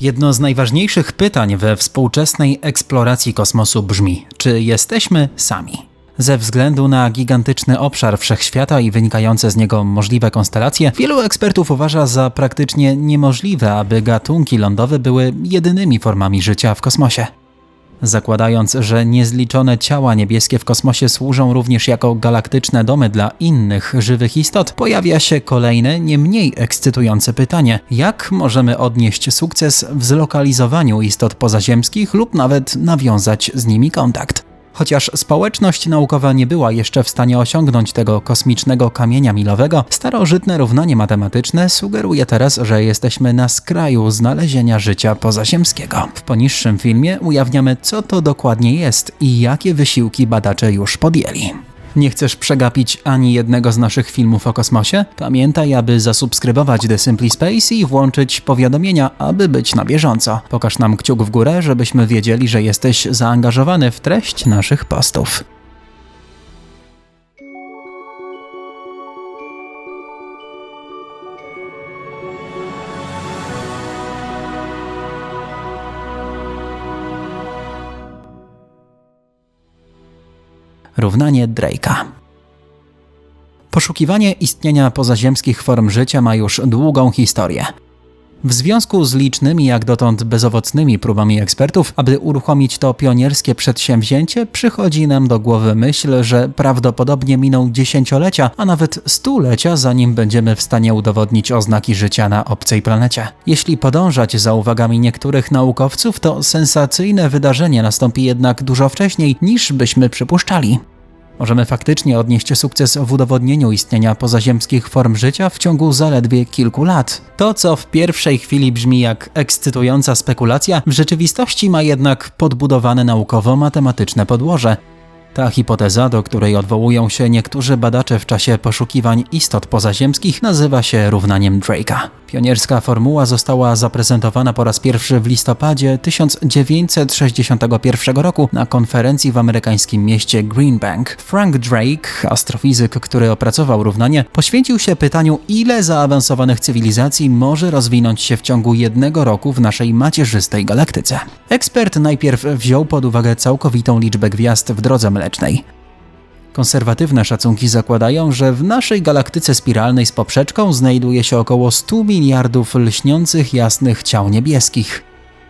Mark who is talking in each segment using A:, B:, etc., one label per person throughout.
A: Jedno z najważniejszych pytań we współczesnej eksploracji kosmosu brzmi: czy jesteśmy sami? Ze względu na gigantyczny obszar wszechświata i wynikające z niego możliwe konstelacje, wielu ekspertów uważa za praktycznie niemożliwe, aby gatunki lądowe były jedynymi formami życia w kosmosie. Zakładając, że niezliczone ciała niebieskie w kosmosie służą również jako galaktyczne domy dla innych żywych istot, pojawia się kolejne, nie mniej ekscytujące pytanie: jak możemy odnieść sukces w zlokalizowaniu istot pozaziemskich lub nawet nawiązać z nimi kontakt? Chociaż społeczność naukowa nie była jeszcze w stanie osiągnąć tego kosmicznego kamienia milowego, starożytne równanie matematyczne sugeruje teraz, że jesteśmy na skraju znalezienia życia pozaziemskiego. W poniższym filmie ujawniamy, co to dokładnie jest i jakie wysiłki badacze już podjęli. Nie chcesz przegapić ani jednego z naszych filmów o kosmosie? Pamiętaj, aby zasubskrybować The Simply Space i włączyć powiadomienia, aby być na bieżąco. Pokaż nam kciuk w górę, żebyśmy wiedzieli, że jesteś zaangażowany w treść naszych postów. Równanie Drake'a. Poszukiwanie istnienia pozaziemskich form życia ma już długą historię. W związku z licznymi jak dotąd bezowocnymi próbami ekspertów, aby uruchomić to pionierskie przedsięwzięcie, przychodzi nam do głowy myśl, że prawdopodobnie miną dziesięciolecia, a nawet stulecia, zanim będziemy w stanie udowodnić oznaki życia na obcej planecie. Jeśli podążać za uwagami niektórych naukowców, to sensacyjne wydarzenie nastąpi jednak dużo wcześniej niż byśmy przypuszczali. Możemy faktycznie odnieść sukces w udowodnieniu istnienia pozaziemskich form życia w ciągu zaledwie kilku lat. To, co w pierwszej chwili brzmi jak ekscytująca spekulacja, w rzeczywistości ma jednak podbudowane naukowo-matematyczne podłoże. Ta hipoteza, do której odwołują się niektórzy badacze w czasie poszukiwań istot pozaziemskich, nazywa się równaniem Drake'a. Pionierska formuła została zaprezentowana po raz pierwszy w listopadzie 1961 roku na konferencji w amerykańskim mieście Green Bank. Frank Drake, astrofizyk, który opracował równanie, poświęcił się pytaniu, ile zaawansowanych cywilizacji może rozwinąć się w ciągu jednego roku w naszej macierzystej galaktyce. Ekspert najpierw wziął pod uwagę całkowitą liczbę gwiazd w drodze mlecznej. Konserwatywne szacunki zakładają, że w naszej galaktyce spiralnej z poprzeczką znajduje się około 100 miliardów lśniących jasnych ciał niebieskich.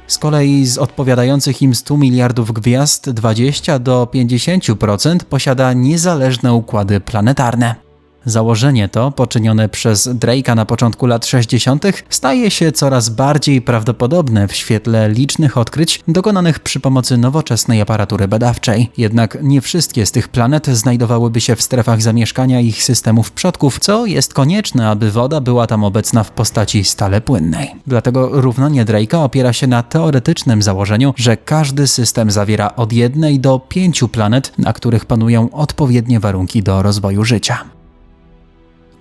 A: Z kolei z odpowiadających im 100 miliardów gwiazd 20 do 50% posiada niezależne układy planetarne. Założenie to, poczynione przez Drake'a na początku lat 60., staje się coraz bardziej prawdopodobne w świetle licznych odkryć dokonanych przy pomocy nowoczesnej aparatury badawczej. Jednak nie wszystkie z tych planet znajdowałyby się w strefach zamieszkania ich systemów przodków, co jest konieczne, aby woda była tam obecna w postaci stale płynnej. Dlatego równanie Drake'a opiera się na teoretycznym założeniu, że każdy system zawiera od jednej do pięciu planet, na których panują odpowiednie warunki do rozwoju życia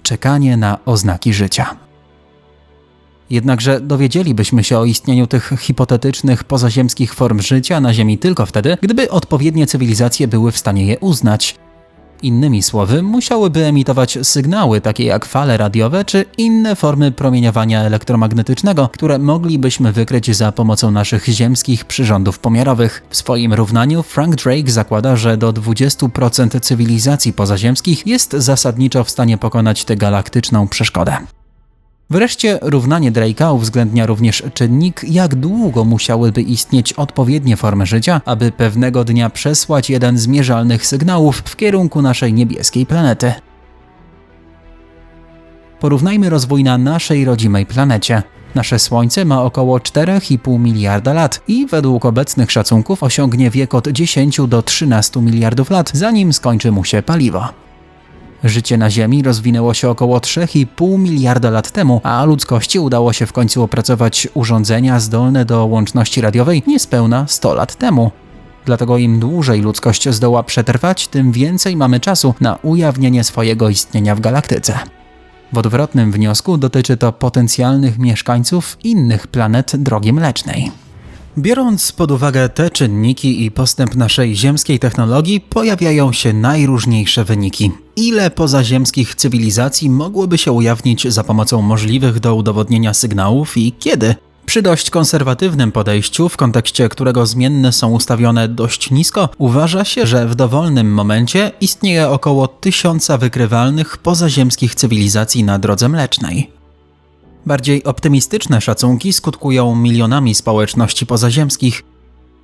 A: czekanie na oznaki życia. Jednakże dowiedzielibyśmy się o istnieniu tych hipotetycznych pozaziemskich form życia na Ziemi tylko wtedy, gdyby odpowiednie cywilizacje były w stanie je uznać. Innymi słowy, musiałyby emitować sygnały takie jak fale radiowe czy inne formy promieniowania elektromagnetycznego, które moglibyśmy wykryć za pomocą naszych ziemskich przyrządów pomiarowych. W swoim równaniu Frank Drake zakłada, że do 20% cywilizacji pozaziemskich jest zasadniczo w stanie pokonać tę galaktyczną przeszkodę. Wreszcie równanie Drake'a uwzględnia również czynnik, jak długo musiałyby istnieć odpowiednie formy życia, aby pewnego dnia przesłać jeden z mierzalnych sygnałów w kierunku naszej niebieskiej planety. Porównajmy rozwój na naszej rodzimej planecie. Nasze Słońce ma około 4,5 miliarda lat i według obecnych szacunków osiągnie wiek od 10 do 13 miliardów lat, zanim skończy mu się paliwo. Życie na Ziemi rozwinęło się około 3,5 miliarda lat temu, a ludzkości udało się w końcu opracować urządzenia zdolne do łączności radiowej niespełna 100 lat temu. Dlatego im dłużej ludzkość zdoła przetrwać, tym więcej mamy czasu na ujawnienie swojego istnienia w galaktyce. W odwrotnym wniosku dotyczy to potencjalnych mieszkańców innych planet drogi mlecznej. Biorąc pod uwagę te czynniki i postęp naszej ziemskiej technologii, pojawiają się najróżniejsze wyniki. Ile pozaziemskich cywilizacji mogłoby się ujawnić za pomocą możliwych do udowodnienia sygnałów i kiedy? Przy dość konserwatywnym podejściu, w kontekście którego zmienne są ustawione dość nisko, uważa się, że w dowolnym momencie istnieje około tysiąca wykrywalnych pozaziemskich cywilizacji na drodze mlecznej. Bardziej optymistyczne szacunki skutkują milionami społeczności pozaziemskich,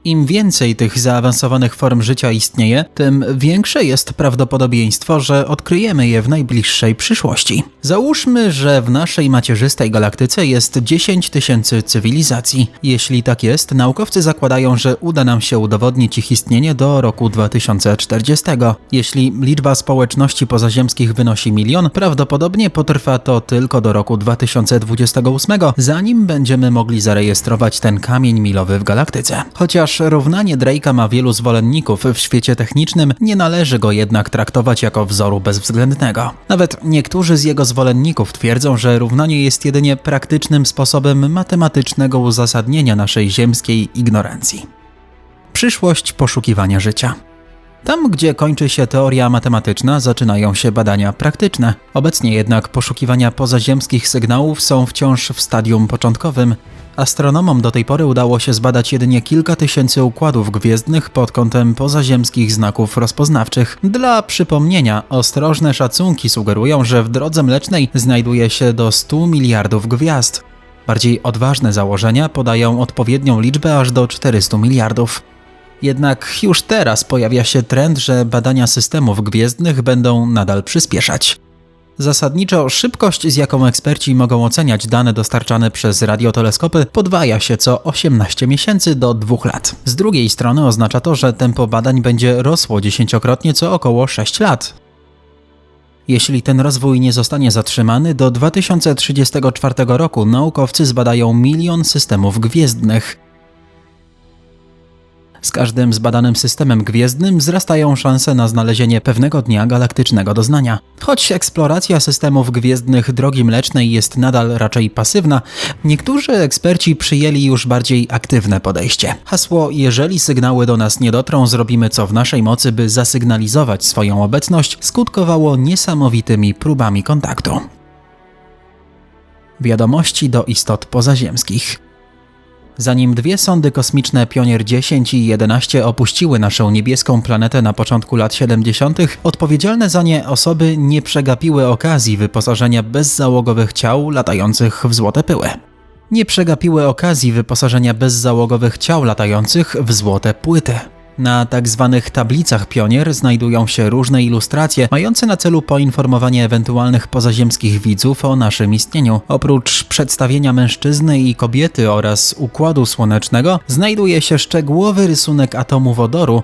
A: im więcej tych zaawansowanych form życia istnieje, tym większe jest prawdopodobieństwo, że odkryjemy je w najbliższej przyszłości. Załóżmy, że w naszej macierzystej galaktyce jest 10 tysięcy cywilizacji. Jeśli tak jest, naukowcy zakładają, że uda nam się udowodnić ich istnienie do roku 2040. Jeśli liczba społeczności pozaziemskich wynosi milion, prawdopodobnie potrwa to tylko do roku 2028, zanim będziemy mogli zarejestrować ten kamień milowy w galaktyce. Chociaż Ponieważ równanie Drake'a ma wielu zwolenników w świecie technicznym, nie należy go jednak traktować jako wzoru bezwzględnego. Nawet niektórzy z jego zwolenników twierdzą, że równanie jest jedynie praktycznym sposobem matematycznego uzasadnienia naszej ziemskiej ignorancji. Przyszłość poszukiwania życia. Tam, gdzie kończy się teoria matematyczna, zaczynają się badania praktyczne. Obecnie jednak poszukiwania pozaziemskich sygnałów są wciąż w stadium początkowym. Astronomom do tej pory udało się zbadać jedynie kilka tysięcy układów gwiezdnych pod kątem pozaziemskich znaków rozpoznawczych. Dla przypomnienia, ostrożne szacunki sugerują, że w drodze mlecznej znajduje się do 100 miliardów gwiazd. Bardziej odważne założenia podają odpowiednią liczbę aż do 400 miliardów. Jednak już teraz pojawia się trend, że badania systemów gwiezdnych będą nadal przyspieszać. Zasadniczo szybkość, z jaką eksperci mogą oceniać dane dostarczane przez radioteleskopy, podwaja się co 18 miesięcy do 2 lat. Z drugiej strony oznacza to, że tempo badań będzie rosło dziesięciokrotnie co około 6 lat. Jeśli ten rozwój nie zostanie zatrzymany, do 2034 roku naukowcy zbadają milion systemów gwiezdnych. Z każdym zbadanym systemem gwiezdnym wzrastają szanse na znalezienie pewnego dnia galaktycznego doznania. Choć eksploracja systemów gwiezdnych drogi mlecznej jest nadal raczej pasywna, niektórzy eksperci przyjęli już bardziej aktywne podejście. Hasło jeżeli sygnały do nas nie dotrą, zrobimy co w naszej mocy, by zasygnalizować swoją obecność, skutkowało niesamowitymi próbami kontaktu. Wiadomości do istot pozaziemskich. Zanim dwie sondy kosmiczne Pionier 10 i 11 opuściły naszą niebieską planetę na początku lat 70., odpowiedzialne za nie osoby nie przegapiły okazji wyposażenia bezzałogowych ciał latających w złote pyły. Nie przegapiły okazji wyposażenia bezzałogowych ciał latających w złote płyty. Na tak zwanych tablicach Pionier znajdują się różne ilustracje mające na celu poinformowanie ewentualnych pozaziemskich widzów o naszym istnieniu. Oprócz przedstawienia mężczyzny i kobiety oraz układu słonecznego znajduje się szczegółowy rysunek atomu wodoru,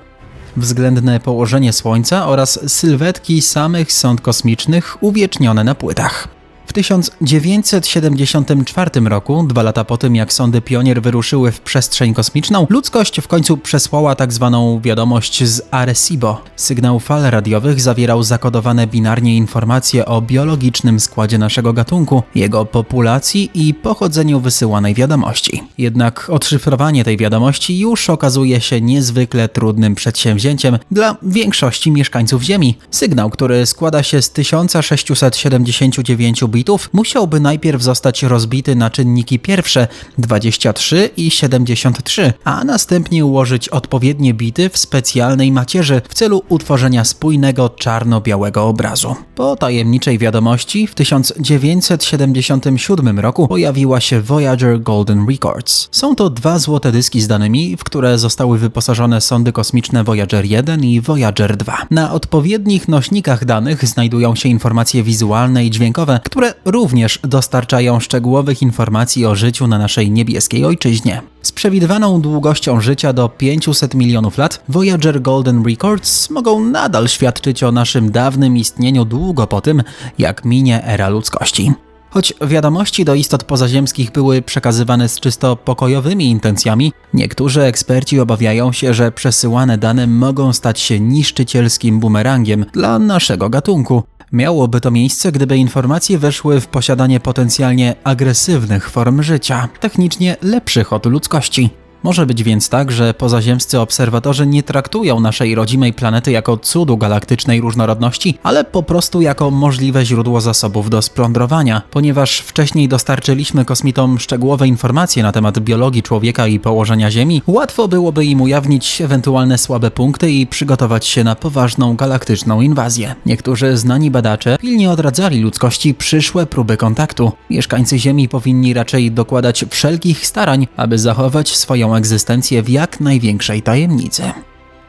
A: względne położenie Słońca oraz sylwetki samych sąd kosmicznych uwiecznione na płytach. W 1974 roku, dwa lata po tym jak sondy Pionier wyruszyły w przestrzeń kosmiczną, ludzkość w końcu przesłała tak zwaną wiadomość z Arecibo. Sygnał fal radiowych zawierał zakodowane binarnie informacje o biologicznym składzie naszego gatunku, jego populacji i pochodzeniu wysyłanej wiadomości. Jednak odszyfrowanie tej wiadomości już okazuje się niezwykle trudnym przedsięwzięciem dla większości mieszkańców Ziemi. Sygnał, który składa się z 1679 bitów, bitów musiałby najpierw zostać rozbity na czynniki pierwsze 23 i 73, a następnie ułożyć odpowiednie bity w specjalnej macierzy w celu utworzenia spójnego czarno-białego obrazu. Po tajemniczej wiadomości w 1977 roku pojawiła się Voyager Golden Records. Są to dwa złote dyski z danymi, w które zostały wyposażone sondy kosmiczne Voyager 1 i Voyager 2. Na odpowiednich nośnikach danych znajdują się informacje wizualne i dźwiękowe, które również dostarczają szczegółowych informacji o życiu na naszej niebieskiej ojczyźnie. Z przewidywaną długością życia do 500 milionów lat, Voyager Golden Records mogą nadal świadczyć o naszym dawnym istnieniu długo po tym, jak minie era ludzkości. Choć wiadomości do istot pozaziemskich były przekazywane z czysto pokojowymi intencjami, niektórzy eksperci obawiają się, że przesyłane dane mogą stać się niszczycielskim bumerangiem dla naszego gatunku. Miałoby to miejsce, gdyby informacje weszły w posiadanie potencjalnie agresywnych form życia, technicznie lepszych od ludzkości. Może być więc tak, że pozaziemscy obserwatorzy nie traktują naszej rodzimej planety jako cudu galaktycznej różnorodności, ale po prostu jako możliwe źródło zasobów do splądrowania. Ponieważ wcześniej dostarczyliśmy kosmitom szczegółowe informacje na temat biologii człowieka i położenia Ziemi, łatwo byłoby im ujawnić ewentualne słabe punkty i przygotować się na poważną galaktyczną inwazję. Niektórzy znani badacze pilnie odradzali ludzkości przyszłe próby kontaktu. Mieszkańcy Ziemi powinni raczej dokładać wszelkich starań, aby zachować egzystencję w jak największej tajemnicy.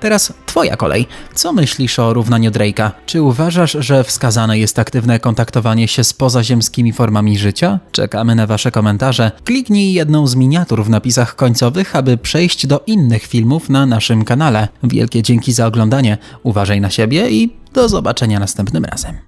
A: Teraz twoja kolej. Co myślisz o równaniu Drake'a? Czy uważasz, że wskazane jest aktywne kontaktowanie się z pozaziemskimi formami życia? Czekamy na wasze komentarze. Kliknij jedną z miniatur w napisach końcowych, aby przejść do innych filmów na naszym kanale. Wielkie dzięki za oglądanie. Uważaj na siebie i do zobaczenia następnym razem.